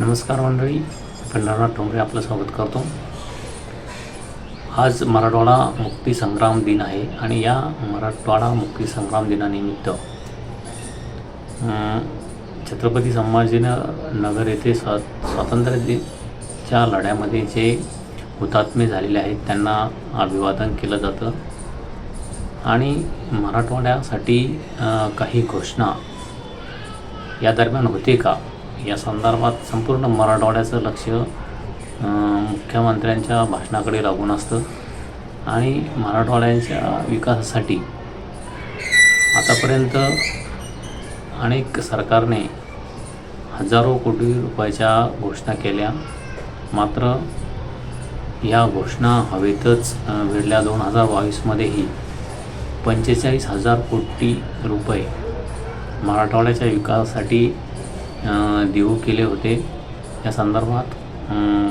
नमस्कार मंडळी पंढरनाथ ठोंबरे आपलं स्वागत करतो. आज मराठवाडा मुक्ती संग्राम दिन आहे आणि या मराठवाडा मुक्ती संग्राम दिनानिमित्त छत्रपती संभाजीनं नगर येथे स्वा स्वातंत्र्य दिनच्या लढ्यामध्ये जे हुतात्मे झालेले आहेत त्यांना अभिवादन केलं जातं. आणि मराठवाड्यासाठी काही घोषणा या दरम्यान होते का? या संदर्भात संपूर्ण मराठवाड्याचं लक्ष मुख्यमंत्र्यांच्या भाषणाकडे लागून असतं. आणि मराठवाड्यांच्या विकासासाठी आतापर्यंत अनेक सरकारने हजारो कोटी रुपयाच्या घोषणा केल्या. मात्र या घोषणा हवेतच अं, दोन हजार बावीसमध्येही पंचेचाळीस हजार कोटी रुपये मराठवाड्याच्या विकासासाठी देऊ केले होते. या संदर्भात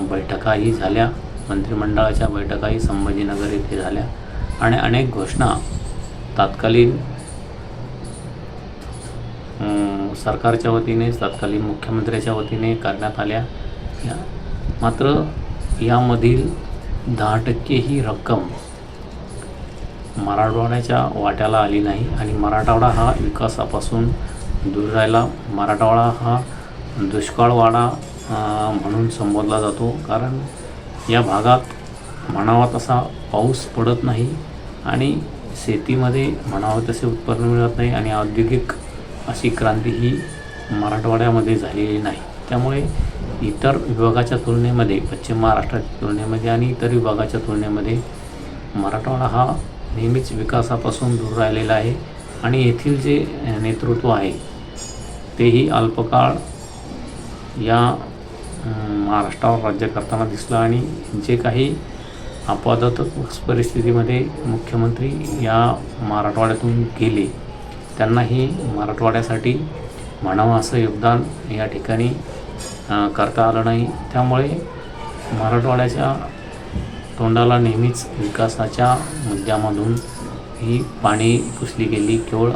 बैठकाही झाल्या. मंत्रिमंडळाच्या बैठकाही संभाजीनगर येथे झाल्या. आणि अनेक घोषणा तात्कालीन सरकारच्या वतीने तत्कालीन मुख्यमंत्र्याच्या वतीने करण्यात आल्या. या मात्र यामधील दहा टक्के ही रक्कम मराठवाड्याच्या वाट्याला आली नाही. आणि मराठवाडा हा विकासापासून दूर राहिला. मराठवाडा हा दुष्काळवाडा म्हणून संबोधला जातो. कारण या भागात म्हणावा तसा पाऊस पडत नाही आणि शेतीमध्ये म्हणावं तसे उत्पन्न मिळत नाही आणि औद्योगिक अशी क्रांती ही मराठवाड्यामध्ये झालेली नाही. त्यामुळे इतर विभागाच्या तुलनेमध्ये पश्चिम महाराष्ट्राच्या तुलनेमध्ये आणि इतर विभागाच्या तुलनेमध्ये मराठवाडा हा नेहमीच विकासापासून दूर राहिलेला आहे. आणि येथील जे नेतृत्व आहे तेही अल्पकाळ या महाराष्ट्रावर राज्य करताना दिसलं आणि जे काही आपदात परिस्थितीमध्ये मुख्यमंत्री या मराठवाड्यातून गेले त्यांनाही मराठवाड्यासाठी म्हणावं असं योगदान या ठिकाणी करता आलं नाही. त्यामुळे मराठवाड्याच्या तोंडाला नेहमीच विकासाच्या मुद्द्यामधून ही पाणी पुसली गेली. केवळ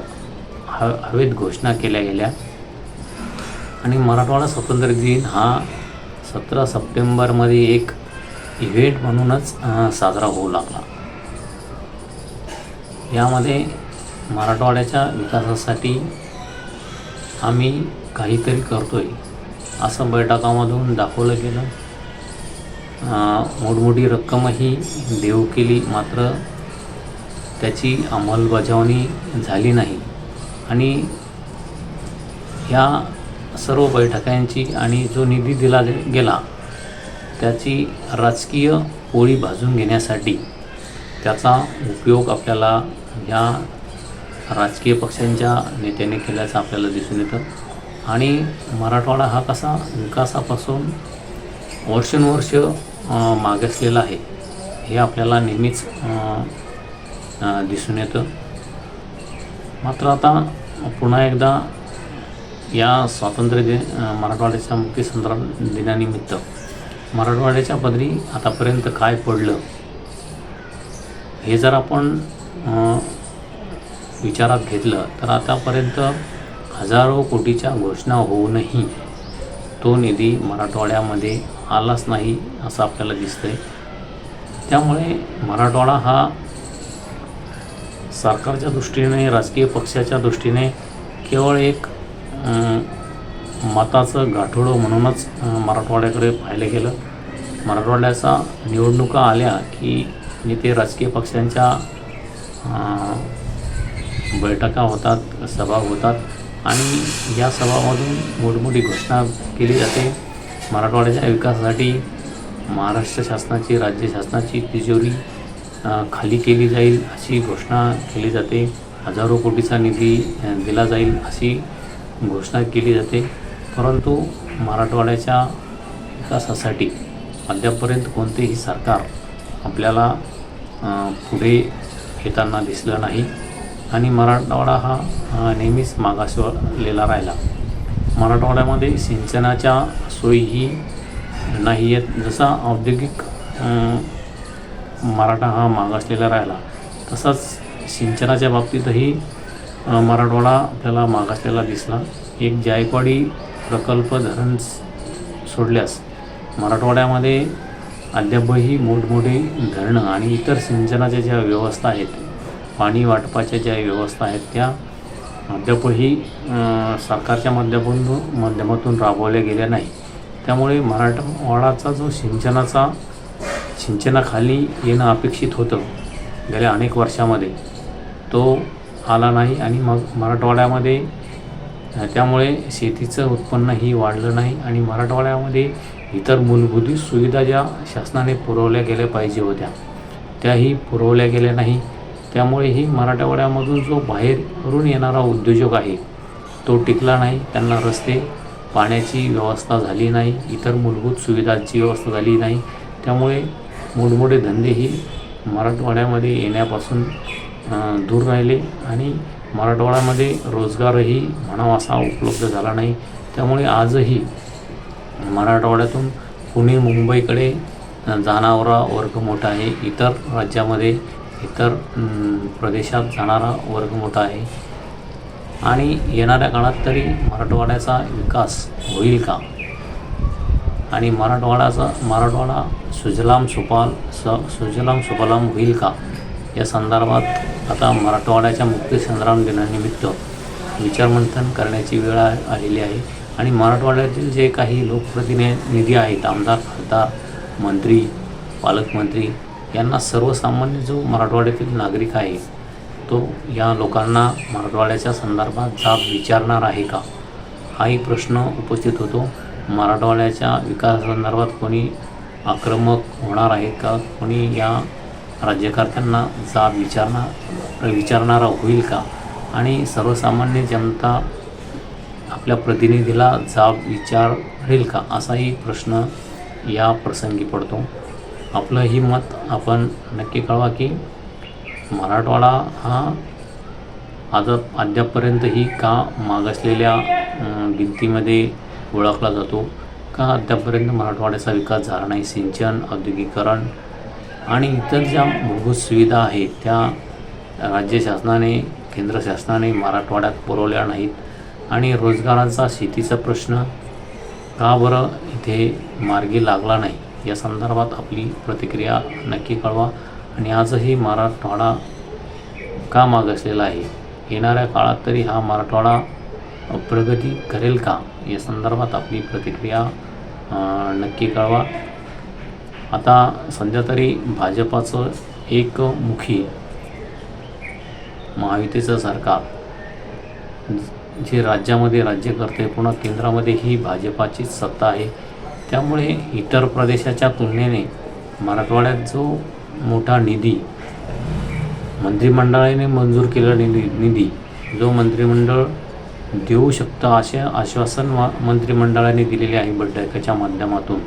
ह हवेत घोषणा केल्या गेल्या. आणि मराठवाडा स्वातंत्र्य दिन हा सतरा सप्टेंबरमध्ये एक इव्हेंट म्हणूनच साजरा होऊ लागला. यामध्ये मराठवाड्याच्या विकासासाठी आम्ही काहीतरी करतोय असं बैठकामधून दाखवलं गेलं. मोठमोठी रक्कमही देऊ केली मात्र त्याची अंमलबजावणी झाली नाही. आणि ह्या सर्व बैठकांची आणि जो निधी दिला गेला त्याची राजकीय पोळी भाजून घेण्यासाठी त्याचा उपयोग आपल्याला या राजकीय पक्षांच्या नेत्याने केल्याचं आपल्याला दिसून येतं. आणि मराठवाडा हा कसा विकासापासून वर्षानुवर्ष मागसलेला मागासलेला आहे हे आपल्याला नेहमीच दिसून येतं. मात्र आता पुन्हा एकदा या स्वातंत्र्य दिन मराठवाड्याच्या मुक्ती संग्राम दिनानिमित्त मराठवाड्याच्या पदरी आतापर्यंत काय पडलं? हे जर आपण विचारात घेतलं तर आतापर्यंत हजारो कोटीच्या घोषणा होऊनही तो निधी मराठवाड्यामध्ये आलाच नाही असं आपल्याला दिसतंय. त्यामुळे मराठवाडा हा सरकारच्या दृष्टीने राजकीय पक्षाच्या दृष्टीने केवळ एक मताचं गाठोडं म्हणूनच मराठवाड्याकडे पाहिलं गेलं. मराठवाड्याचा निवडणुका आल्या की नेते राजकीय पक्षांच्या बैठका होतात सभा होतात आणि या सभामधून मोठमोठी घोषणा केली जाते. मराठवाड्याच्या विकासासाठी महाराष्ट्र शासनाची राज्य शासनाची तिजोरी खाली केली जाईल अशी घोषणा केली जाते. हजारो कोटीचा निधी दिला जाईल अशी घोषणा केली जाते. परंतु मराठवाड्याच्या विकासासाठी अद्यापपर्यंत कोणतेही सरकार आपल्याला पुढे येताना दिसलं नाही. आणि मराठवाडा हा नेहमीच मागासलेला राहिला. मराठवाड्यामध्ये सिंचनाच्या सोयीही नाही आहेत. जसा औद्योगिक मराठा हा मागासलेला राहिला तसाच सिंचनाच्या बाबतीतही मराठवाडा आपल्याला मागासलेला दिसला. एक जायकवाडी प्रकल्प धरण सोडल्यास मराठवाड्यामध्ये अद्यापही मोठमोठे धरणं आणि इतर सिंचनाच्या ज्या व्यवस्था आहेत पाणी वाटपाच्या ज्या व्यवस्था आहेत त्या अद्यापही सरकारच्या माध्यमातून माध्यमातून राबवल्या गेल्या नाही. त्यामुळे मराठवाडाचा जो सिंचनाचा सिंचनाखाली येणं अपेक्षित होतं गेल्या अनेक वर्षामध्ये तो आला नाही आणि मग मराठवाड्यामध्ये त्यामुळे शेतीचं उत्पन्नही वाढलं नाही आणि मराठवाड्यामध्ये इतर मूलभूत सुविधा ज्या शासनाने पुरवल्या गेल्या पाहिजे होत्या त्याही पुरवल्या गेल्या नाही. त्यामुळेही मराठवाड्यामधून जो बाहेरून येणारा उद्योजक आहे तो टिकला नाही. त्यांना रस्ते पाण्याची व्यवस्था झाली नाही. इतर मूलभूत सुविधांची व्यवस्था झाली नाही. त्यामुळे मोठमोठे धंदेही मराठवाड्यामध्ये येण्यापासून दूर राहिले आणि मराठवाड्यामध्ये रोजगारही म्हणावा असा उपलब्ध झाला नाही. त्यामुळे आजही मराठवाड्यातून पुणे मुंबईकडे जाणारा वर्ग मोठा आहे. इतर राज्यामध्ये इतर प्रदेशात जाणारा वर्ग मोठा आहे. आणि येणाऱ्या काळात तरी मराठवाड्याचा विकास होईल का? आणि मराठवाड्याचा मराठवाडा सुजलाम सुपाल स सुजलाम सुफलाम होईल का? या संदर्भात आता मराठवाड्याच्या मुक्ती संग्राम दिनानिमित्त विचारमंथन करण्याची वेळ आलेली आहे. आणि मराठवाड्यातील जे काही लोकप्रतिनिधी आहेत आमदार खासदार मंत्री पालकमंत्री यांना सर्वसामान्य जो मराठवाड्यातील नागरिक आहे तो या लोकांना मराठवाड्याच्या संदर्भात जाब विचारणार आहे का? हाही प्रश्न उपस्थित होतो. मराठवाड्याच्या विकासासंदर्भात कोणी आक्रमक होणार आहे का? कोणी या राज्यकर्त्यांना जाब विचारणार विचारणारा होईल का? आणि सर्वसामान्य जनता आपल्या प्रतिनिधीला जाब विचारेल का? असाही प्रश्न या प्रसंगी पडतो. आपलं ही मत आपण नक्की कळवा की मराठवाडा हा आज अद्यापपर्यंतही का मागासलेल्या भिंतीमध्ये ओळखला जातो? का अद्यापपर्यंत मराठवाड्याचा विकास झाला नाही? सिंचन औद्योगिकरण आणि इतर ज्या मूलभूत सुविधा आहेत त्या राज्य शासनाने केंद्र शासनाने मराठवाड्यात पुरवल्या नाहीत. आणि रोजगाराचा शेतीचा प्रश्न का बरं इथे मार्गी लागला नाही? या संदर्भात आपली प्रतिक्रिया नक्की कळवा. आणि आजही मराठवाडा का मागासलेला आहे? येणाऱ्या काळात तरी हा मराठवाडा प्रगती करेल का? या संदर्भात आपली प्रतिक्रिया नक्की कळवा. आता सध्या तरी भाजपाचं एकमुखी महायुतीचं सरकार जे राज्यामध्ये राज्य करते पुन्हा केंद्रामध्ये ही भाजपाचीच सत्ता आहे. त्यामुळे इतर प्रदेशाच्या तुलनेने मराठवाड्यात जो मोठा निधी मंत्रिमंडळाने मंजूर केलेला निधी निधी जो मंत्रिमंडळ देऊ शकतं असे आश्वासन मा मंत्रिमंडळाने दिलेले आहे बैठकाच्या माध्यमातून.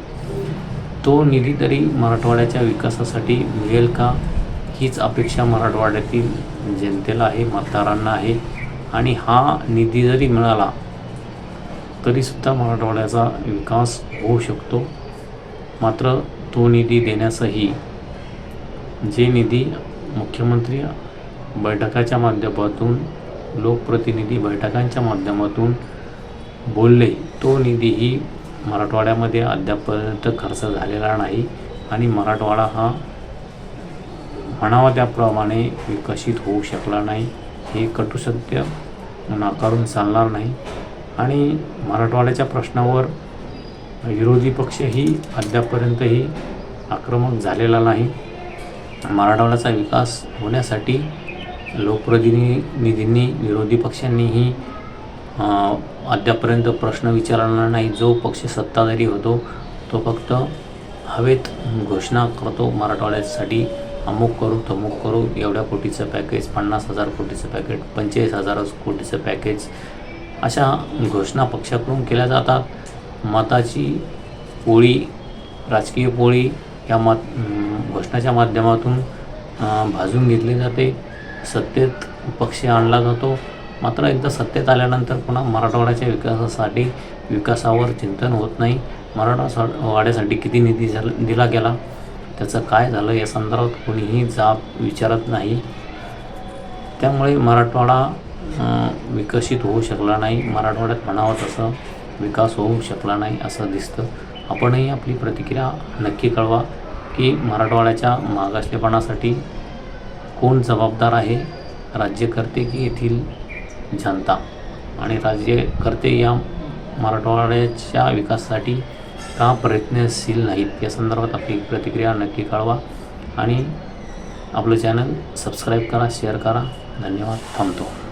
तो निधी तरी मराठवाड्याच्या विकासासाठी मिळेल का? हीच अपेक्षा मराठवाड्यातील जनतेला आहे मतदारांना आहे. आणि हा निधी जरी मिळाला तरीसुद्धा मराठवाड्याचा विकास होऊ शकतो. मात्र तो निधी देण्यासही जे निधी मुख्यमंत्री बैठकाच्या माध्यमातून लोकप्रतिनिधी बैठकांच्या माध्यमातून बोलले तो निधीही मराठवाड्यामध्ये अद्यापर्यंत खर्च झालेला नाही आणि मराठवाडा हा म्हणावा त्याप्रमाणे विकसित होऊ शकला नाही. हे कटुसत्य नाकारून चालणार नाही. आणि मराठवाड्याच्या प्रश्नावर विरोधी पक्षही अद्यापर्यंतही आक्रमक झालेला नाही. मराठवाड्याचा विकास होण्यासाठी लोकप्रतिनिधींनी विरोधी पक्षांनीही अद्यापर्यंत प्रश्न विचारला नाही. जो पक्ष सत्ताधारी होतो तो फक्त हवेत घोषणा करतो. मराठवाड्यासाठी अमुक करू तमुक करू. एवढ्या कोटीचं पॅकेज पन्नास हजार कोटीचं पॅकेज पंचेचाळीस हजार कोटीचं पॅकेज अशा घोषणा पक्षाकडून केल्या जातात. मताची पोळी राजकीय पोळी या मत घोषणाच्या माध्यमातून भाजून घेतली जाते. सत्तेत पक्ष आणला जातो. मात्र एकदा सत्तेत आल्यानंतर पुन्हा मराठवाड्याच्या विकासासाठी विकासावर चिंतन होत नाही. मराठा वाड्यासाठी किती निधी झाला दिला गेला? त्याचं काय झालं या संदर्भात कोणीही जाब विचारत नाही. त्यामुळे मराठवाडा विकसित होऊ शकला नाही. मराठवाड्यात म्हणावं तसं विकास होऊ शकला नाही असं दिसतं. आपणही आपली प्रतिक्रिया नक्की कळवा की मराठवाड्याच्या मागासलेपणासाठी कोण जबाबदार आहे? राज्यकर्ते की येथील जनता आणि राज्यकर्ते या मराठवाड्याच्या विकासासाठी का प्रयत्नशील नाहीत? या संदर्भात आपली प्रतिक्रिया नक्की कळवा आणि आपलं चॅनल सबस्क्राईब करा शेअर करा. धन्यवाद. थांबतो.